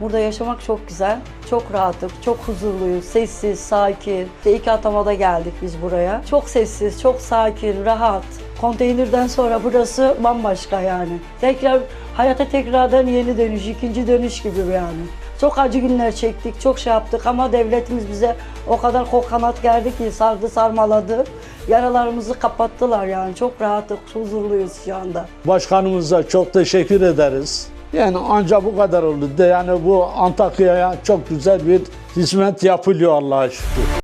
Burada yaşamak çok güzel. Çok rahatlık, çok huzurluyuz. Sessiz, sakin. İşte iki atamada geldik biz buraya. Çok sessiz, çok sakin, rahat. Konteynerden sonra burası bambaşka yani. Tekrar hayata tekrardan yeni dönüş, ikinci dönüş gibi yani. Çok acı günler çektik, çok şey yaptık ama devletimiz bize o kadar kol kanat gerdi ki sardı sarmaladı. Yaralarımızı kapattılar yani. Çok rahatlık, huzurluyuz şu anda. Başkanımıza çok teşekkür ederiz. Yani ancak bu kadar oldu. Yani bu Antakya'ya çok güzel bir hizmet yapılıyor Allah'a şükür.